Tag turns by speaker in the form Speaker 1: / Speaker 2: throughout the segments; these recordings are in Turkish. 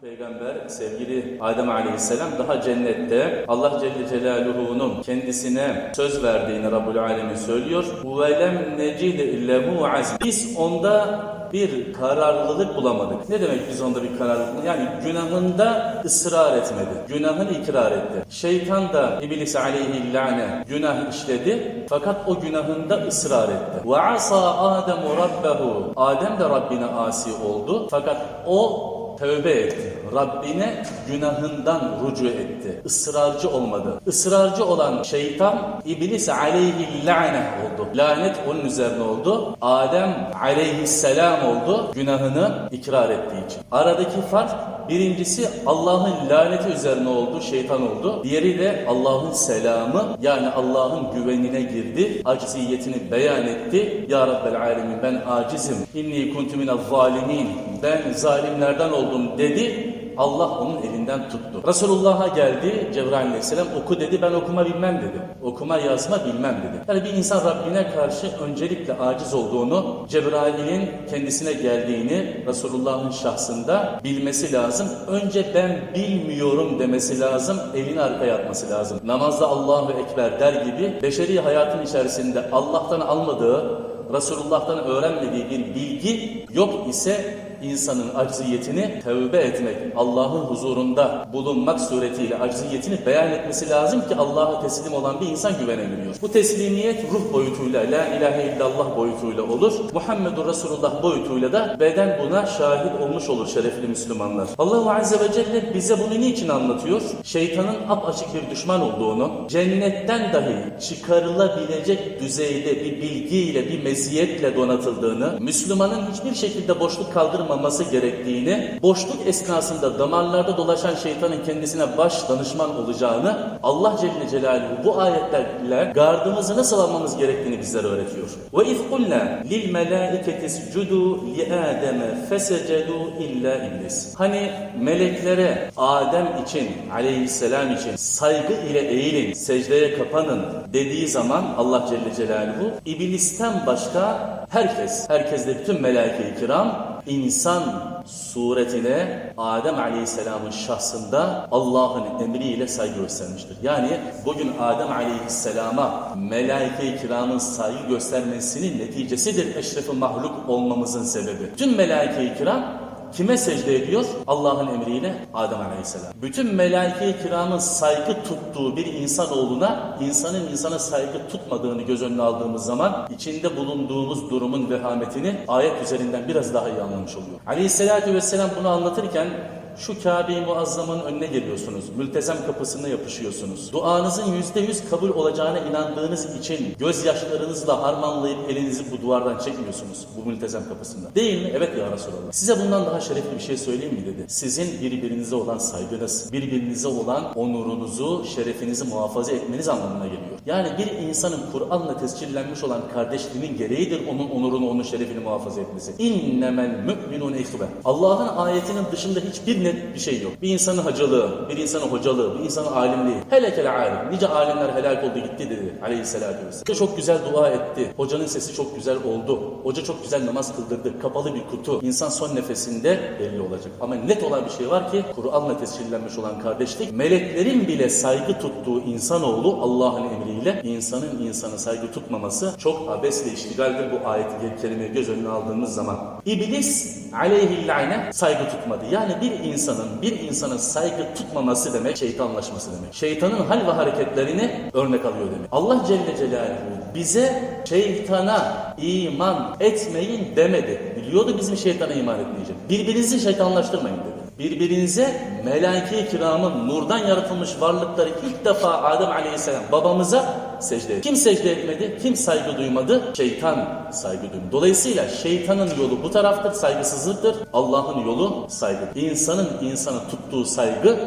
Speaker 1: Peygamber sevgili Adem Aleyhisselam daha cennette Allah Celle Celaluhu'nun kendisine söz verdiğini Rabbul Alemin söylüyor. وَلَمْ نَجِدْ لَهُ عَزْمٍ Biz onda bir kararlılık bulamadık. Ne demek biz onda bir kararlılık? Yani günahında ısrar etmedi. Günahını ikrar etti. Şeytan da İblis aleyhi lane günah işledi fakat o günahında ısrar etti. Ve asa Ademu rabbehu. Adem de Rabbine asi oldu fakat o tövbe etti. Rabbine günahından rücu etti. Israrcı olmadı. Israrcı olan şeytan iblis aleyhi lane oldu. Lanet onun üzerine oldu. Adem aleyhisselam oldu. Günahını ikrar ettiği için. Aradaki fark birincisi Allah'ın laneti üzerine oldu. Şeytan oldu. Diğeri de Allah'ın selamı yani Allah'ın güvenine girdi. Acziyetini beyan etti. Ya Rabbel alemin ben acizim. İnni kuntu minel zalimin. Ben zalimlerden oldum dedi. Allah onun elinden tuttu. Resulullah'a geldi Cebrail aleyhisselam oku dedi ben okuma bilmem dedi. Okuma yazma bilmem dedi. Yani bir insan Rabbine karşı öncelikle aciz olduğunu Cebrail'in kendisine geldiğini Resulullah'ın şahsında bilmesi lazım. Önce ben bilmiyorum demesi lazım. Elini arkaya atması lazım. Namazda Allahu Ekber der gibi beşeri hayatın içerisinde Allah'tan almadığı Resulullah'tan öğrenmediği bir bilgi yok ise insanın acziyetini tevbe etmek, Allah'ın huzurunda bulunmak suretiyle acziyetini beyan etmesi lazım ki Allah'a teslim olan bir insan güvenemiyor. Bu teslimiyet ruh boyutuyla, la ilahe illallah boyutuyla olur. Muhammedur Resulullah boyutuyla da beden buna şahit olmuş olur şerefli Müslümanlar. Allahu Azze ve Celle bize bunu niçin anlatıyor? Şeytanın apaçık bir düşman olduğunu, cennetten dahi çıkarılabilecek düzeyde bir bilgiyle, bir meziyetle donatıldığını, Müslümanın hiçbir şekilde boşluk kaldırmaması gerektiğini, boşluk esnasında damarlarda dolaşan şeytanın kendisine baş danışman olacağını Allah Celle Celaluhu bu ayetlerle gardımızı nasıl almamız gerektiğini bizlere öğretiyor. Ve iz kulna lil melaiketi iscudu li Adem'e fesecedu illa iblis. Hani meleklere Adem için, aleyhisselam için saygı ile eğilin, secdeye kapanın dediği zaman Allah Celle Celaluhu iblisten başka herkes, herkes de bütün melaike-i kiram insan suretine Adem Aleyhisselam'ın şahsında Allah'ın emriyle saygı göstermiştir. Yani bugün Adem Aleyhisselam'a melaike-i kiramın saygı göstermesinin neticesidir eşrefi mahluk olmamızın sebebi. Tüm melaike-i kiram Kime secde ediyor? Allah'ın emriyle Adem Aleyhisselam. Bütün melaike-i kiramın saygı tuttuğu bir insanoğluna insanın insana saygı tutmadığını göz önüne aldığımız zaman içinde bulunduğumuz durumun vehametini ayet üzerinden biraz daha iyi anlamış oluyor. Aleyhisselatü Vesselam bunu anlatırken şu Kabe-i Muazzam'ın önüne geliyorsunuz. Mültezem kapısına yapışıyorsunuz. Duanızın yüzde yüz kabul olacağına inandığınız için gözyaşlarınızla harmanlayıp elinizi bu duvardan çekmiyorsunuz. Bu mültezem kapısında. Değil mi? Evet ya Resulallah. Size bundan daha şerefli bir şey söyleyeyim mi dedi. Sizin birbirinize olan saygınız, birbirinize olan onurunuzu, şerefinizi muhafaza etmeniz anlamına geliyor. Yani bir insanın Kur'an'la tescillenmiş olan kardeşliğinin gereğidir onun onurunu, onun şerefini muhafaza etmesi. İnnemel müminun ihve. Allah'ın ayetinin dışında hiçbir net bir şey yok. Bir insanın hacılığı, bir insanın hocalığı, bir insanın alimliği. Helekel alim. Nice alimler helak oldu gitti dedi aleyhissalatü vesselam. Çok güzel dua etti. Hocanın sesi çok güzel oldu. Hoca çok güzel namaz kıldırdı. Kapalı bir kutu. İnsan son nefesinde belli olacak. Ama net olan bir şey var ki Kur'an'la tescillenmiş olan kardeşlik meleklerin bile saygı tuttuğu insanoğlu Allah'ın emriyle insanın insana saygı tutmaması çok abesle iştigaldir bu ayeti kerimeyi göz önüne aldığımız zaman. İblis aleyhi la'ne saygı tutmadı. Yani bir insanın bir insana saygı tutmaması demek şeytanlaşması demek. Şeytanın hal ve hareketlerini örnek alıyor demek. Allah Celle Celaluhu bize şeytana iman etmeyin demedi. Biliyordu bizim şeytana iman etmeyeceğim. Birbirinizi şeytanlaştırmayın dedi. Birbirinize melaike-i kiramın nurdan yaratılmış varlıkları ilk defa Adem Aleyhisselam babamıza secde etti. Kim secde etmedi? Kim saygı duymadı? Şeytan saygı duymadı. Dolayısıyla şeytanın yolu bu taraftır, saygısızlıktır. Allah'ın yolu saygı. İnsanın insana tuttuğu saygı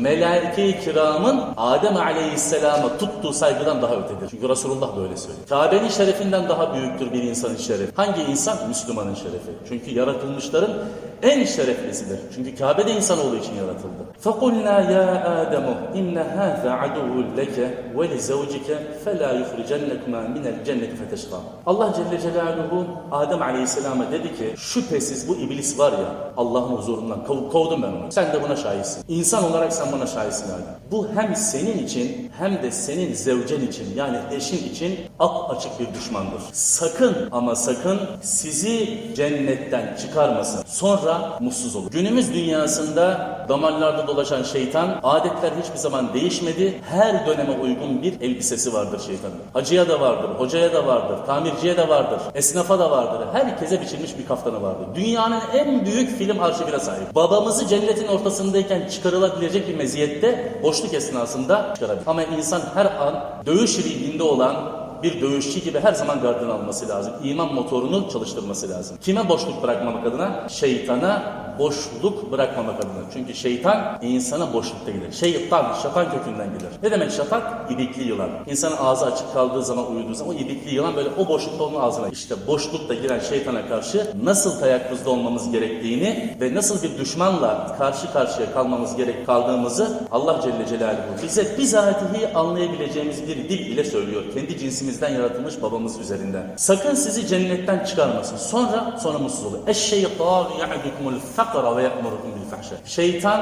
Speaker 1: melaike-i kiramın Adem Aleyhisselam'a tuttuğu saygıdan daha ötedir. Çünkü Resulullah böyle söylüyor. Kabe'nin şerefinden daha büyüktür bir insanın şerefi. Hangi insan? Müslümanın şerefi. Çünkü yaratılmışların En şereflisidir. Çünkü Kabe de insanoğlu için yaratıldı. فَقُلْنَا يَا آدَمُ إِنَّ هَذَا عَدُوٌ لَكَ وَلِزَوْجِكَ فَلَا يُخْرِجَنَّكُمَا مِنَ الْجَنَّةِ فَتَشْقَى Allah Celle Celaluhu Adem Aleyhisselam'a dedi ki şüphesiz bu iblis var ya Allah'ın huzurundan kov- kovdum ben onu. Sen de buna şahitsin. İnsan olarak sen buna şahitsin Adem. Bu hem senin için hem de senin zevcen için yani eşin için ap açık bir düşmandır. Sakın ama sakın sizi cennetten çıkarmasın. Sonra mutsuz olur. Günümüz dünyasında damarlarda dolaşan şeytan adetler hiçbir zaman değişmedi. Her döneme uygun bir elbisesi vardır şeytanın. Hacıya da vardır, hocaya da vardır, tamirciye de vardır, esnafa da vardır. Herkese biçilmiş bir kaftanı vardır. Dünyanın en büyük film arşivine sahip. Babamızı cennetin ortasındayken çıkarılabilecek bir meziyette boşluk esnasında çıkarabilir. Ama insan her an dövüş ringinde olan bir dövüşçü gibi her zaman gardını alması lazım. İman motorunu çalıştırması lazım. Kime boşluk bırakmamak adına? Şeytana boşluk bırakmamak adına. Çünkü şeytan insana boşlukta gider. Şeytan, şatan kökünden gelir. Ne demek şatan? İbikli yılan. İnsanın ağzı açık kaldığı zaman, uyuduğu zaman o ibikli yılan böyle o boşlukta onun ağzına. İşte boşlukta giren şeytana karşı nasıl teyakkuzda olmamız gerektiğini ve nasıl bir düşmanla karşı karşıya kalmamız gerek kaldığımızı Allah Celle Celaluhu bize bizatihi anlayabileceğimiz bir dil ile söylüyor. Kendi cinsimizden yaratılmış babamız üzerinden. Sakın sizi cennetten çıkarmasın. Sonra sonra mutsuz olun. Eşşeytânu ya'dukumul fakra ve ya'murukum bil fahşa. Şeytan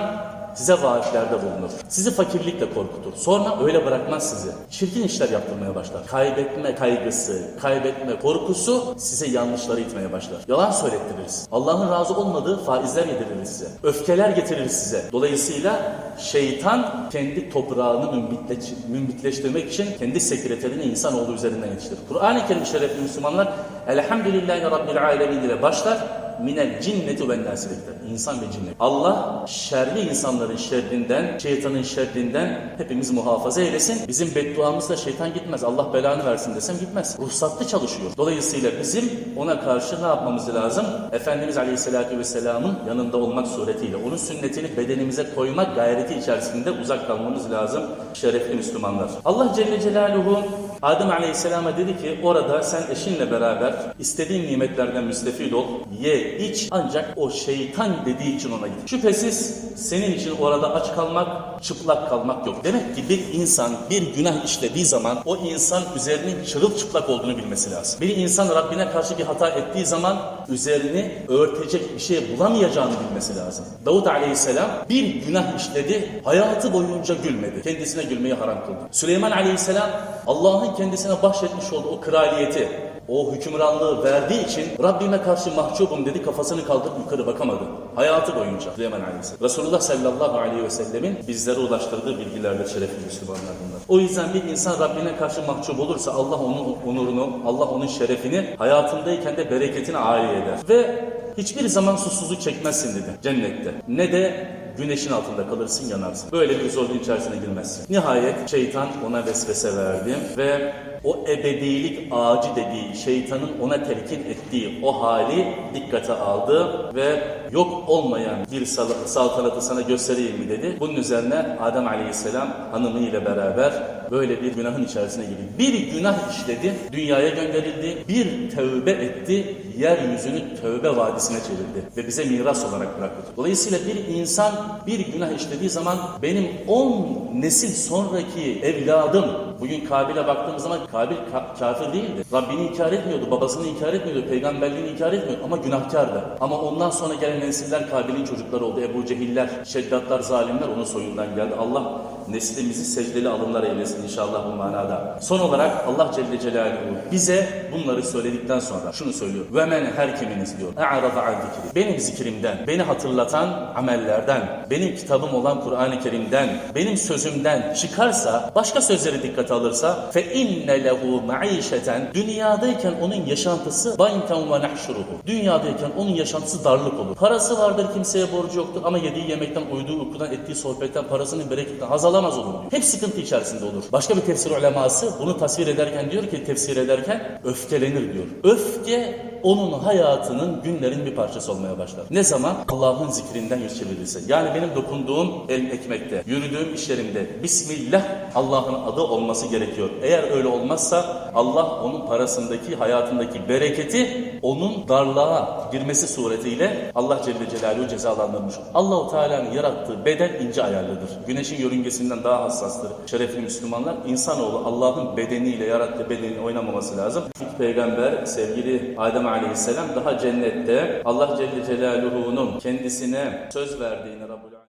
Speaker 1: size vaatlerde bulunur. Sizi fakirlikle korkutur. Sonra öyle bırakmaz sizi. Çirkin işler yaptırmaya başlar. Kaybetme kaygısı, kaybetme korkusu size yanlışları itmeye başlar. Yalan söylettiririz. Allah'ın razı olmadığı faizler yedirir size. Öfkeler getirir size. Dolayısıyla şeytan kendi toprağını mümbitleş- mümbitleştirmek için kendi sekreterini insanoğlu üzerinden yetiştirir. Kur'an-ı Kerim şerefli Müslümanlar Elhamdülillahi Rabbil Alemin ile başlar minel cinneti ve nasilikler. İnsan ve cinnet. Allah şerli insanların şerrinden, şeytanın şerrinden hepimizi muhafaza eylesin. Bizim bedduamızda şeytan gitmez. Allah belanı versin desem gitmez. Ruhsatlı çalışıyor. Dolayısıyla bizim ona karşı ne yapmamız lazım? Efendimiz Aleyhisselatü Vesselam'ın yanında olmak suretiyle onun sünnetini bedenimize koymak gayreti içerisinde uzak kalmamız lazım. Şerefli Müslümanlar. Allah Celle Celaluhu Adem Aleyhisselam'a dedi ki orada sen eşinle beraber istediğin nimetlerden müstefid ol, ye, iç ancak o şeytan dediği için ona git. Şüphesiz senin için orada aç kalmak, çıplak kalmak yok. Demek ki bir insan bir günah işlediği zaman o insan üzerinin çırılçıplak olduğunu bilmesi lazım. Bir insan Rabbine karşı bir hata ettiği zaman üzerini örtecek bir şey bulamayacağını bilmesi lazım. Davut Aleyhisselam bir günah işledi, hayatı boyunca gülmedi. Kendisine gülmeyi haram kıldı. Süleyman Aleyhisselam Allah'ın kendisine bahşetmiş olduğu o kraliyeti, o hükümranlığı verdiği için Rabbime karşı mahcubum dedi kafasını kaldırıp yukarı bakamadı. Hayatı boyunca Süleyman Aleyhisselam. Resulullah sallallahu aleyhi ve sellemin bizlere ulaştırdığı bilgilerdir şerefli Müslümanlar bunlar. O yüzden bir insan Rabbine karşı mahcup olursa Allah onun onurunu, Allah onun şerefini hayatındayken de bereketini âli eder. Ve hiçbir zaman susuzluk çekmezsin dedi cennette. Ne de güneşin altında kalırsın yanarsın. Böyle bir zorluğun içerisine girmezsin. Nihayet şeytan ona vesvese verdi ve o ebedilik ağacı dediği şeytanın ona telkin ettiği o hali dikkate aldı ve yok olmayan bir sal- saltanatı sana göstereyim mi dedi. Bunun üzerine Adem Aleyhisselam hanımıyla beraber böyle bir günahın içerisine girdi. Bir günah işledi, dünyaya gönderildi, bir tövbe etti, yeryüzünü tövbe vadisine çevirdi ve bize miras olarak bıraktı. Dolayısıyla bir insan bir günah işlediği zaman benim 10 nesil sonraki evladım bugün Kabil'e baktığımız zaman Kabil ka- kafir değildi. Rabbini inkar etmiyordu, babasını inkar etmiyordu, peygamberliğini inkar etmiyordu ama günahkardı. Ama ondan sonra gelen nesiller Kabil'in çocukları oldu. Ebu Cehiller, Şeddatlar, zalimler onun soyundan geldi. Allah neslimizi secdeli alımlar eylesin inşallah bu manada. Son olarak Allah Celle Celaluhu bize bunları söyledikten sonra şunu söylüyor. Ve men her kiminiz diyor. E'arada an zikri. Benim zikrimden, beni hatırlatan amellerden, benim kitabım olan Kur'an-ı Kerim'den, benim sözümden çıkarsa, başka sözleri dikkate alırsa fe inne lehu maişeten dünyadayken onun yaşantısı banken ve nahşuruhu. Dünyadayken onun yaşantısı darlık olur. Parası vardır kimseye borcu yoktur ama yediği yemekten, uyuduğu uykudan, ettiği sohbetten, parasının bereketinden haz alamaz olur. Hep sıkıntı içerisinde olur. Başka bir tefsir uleması bunu tasvir ederken diyor ki tefsir ederken öfkelenir diyor. Öfke onun hayatının günlerin bir parçası olmaya başlar. Ne zaman? Allah'ın zikrinden yüz çevirilirse. Yani benim dokunduğum el ekmekte, yürüdüğüm iş yerimde Bismillah Allah'ın adı olması gerekiyor. Eğer öyle olmazsa Allah onun parasındaki, hayatındaki bereketi onun darlığa girmesi suretiyle Allah Celle Celaluhu cezalandırmış. Allahu Teala'nın yarattığı beden ince ayarlıdır. Güneşin yörüngesinden daha hassastır. Şerefli Müslümanlar insanoğlu Allah'ın bedeniyle yarattığı bedenin oynamaması lazım. İlk peygamber sevgili Adem Aleyhisselam daha cennette Allah Celle Celaluhu'nun kendisine söz verdiğini Rabbul